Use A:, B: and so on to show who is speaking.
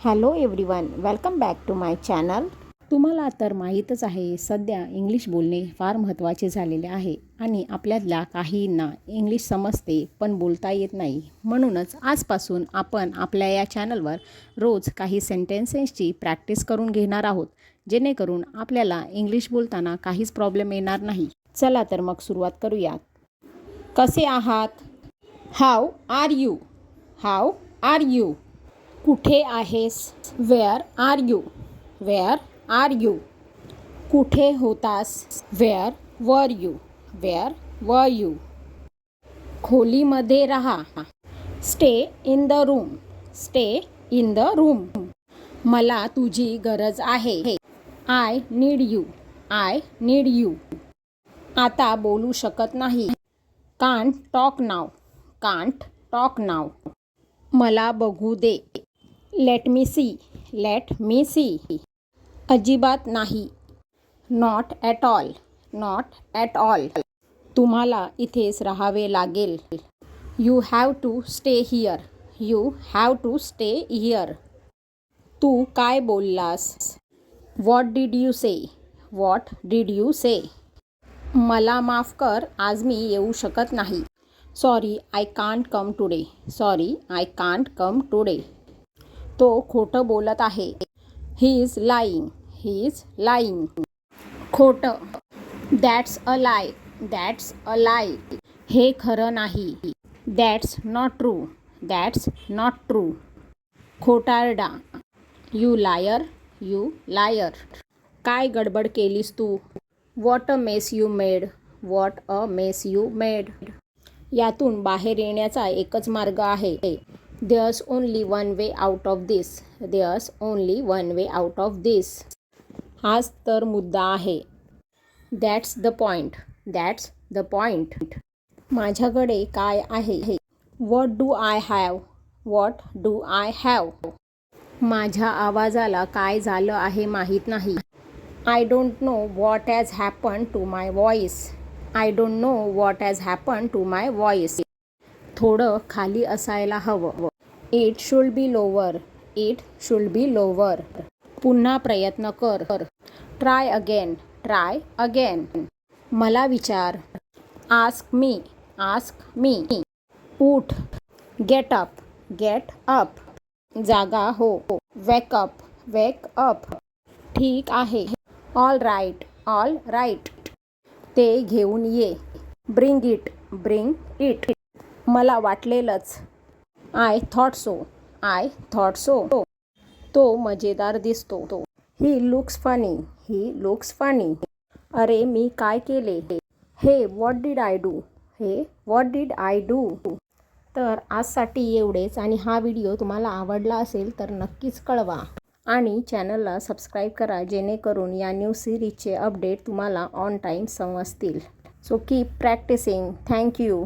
A: Hello everyone welcome back to my channel. तुम्हाला तर माहीतच आहे सध्या इंग्लिश बोलणे फार महत्त्वाचे झालेले आहे आणि आपल्यातल्या काहींना इंग्लिश समजते पण बोलता येत नाही. म्हणूनच आजपासून आपण आपल्या या चॅनलवर रोज काही सेंटेन्सेसची प्रॅक्टिस करून घेणार आहोत जेणेकरून आपल्याला इंग्लिश बोलताना काहीच प्रॉब्लेम येणार नाही. चला तर मग सुरुवात करूयात. कसे आहात? How are you how are you कुठे आहेस? Where are you where are you कुठे होतास? Wear were you wear were you खोलीमध्ये राहा. Stay in the room stay in the room मला तुझी गरज आहे. I need you I need you आता बोलू शकत नाही. Can't talk now can't talk now मला बघू दे. Let me see let me see अजिबात नाही. Not at all not at all तुम्हाला इथेच राहावे लागेल. You have to stay here you have to stay here तू काय बोललास? What did you say what did you say मला माफ़ कर, आज मी येऊ शकत नाही. Sorry I can't come today sorry I can't come today तो खोटं बोलत आहे. He is lying he is lying खोटं. That's a lie that's a lie हे खरं नाही. That's not true that's not true खोटारडा. You liar you liar काय गडबड केलीस तू? What a mess you made what a mess you made यातून बाहेर येण्याचा एकच मार्ग आहे. There's only one way out of this there's only one way out of this हाच तर मुद्दा आहे. That's the point that's the point माझ्याकडे काय आहे what do I have what do I have माझ्या आवाजाला काय झालं आहे माहीत नाही. I don't know what has happen to my voice I don't know what has happen to my voice थोडं खाली असायला हवं. It should be lower it should be lower पुन्हा प्रयत्न कर. ट्राय अगेन ट्राय अगेन मला विचार. आस्क मी आस्क मी उठ गेट अप गेट अप जागा हो. वेकअप वेक अप ठीक आहे. ऑल राईट ऑल राईट ते घेऊन ये. ब्रिंग इट ब्रिंग इट मला वाटलेलंच. I thought so I thought so. तो मजेदार दिसतो. तो he looks funny he looks funny. अरे मी काय केले? हे वॉट डीड आय डू हे वॉट डीड आय डू तर आजसाठी एवढेच आणि हा व्हिडिओ तुम्हाला आवडला असेल तर नक्कीच कळवा. आणि चॅनलला सबस्क्राईब करा जेणेकरून या न्यू सिरीजचे अपडेट तुम्हाला ऑन टाईम समजतील. So keep practising thank you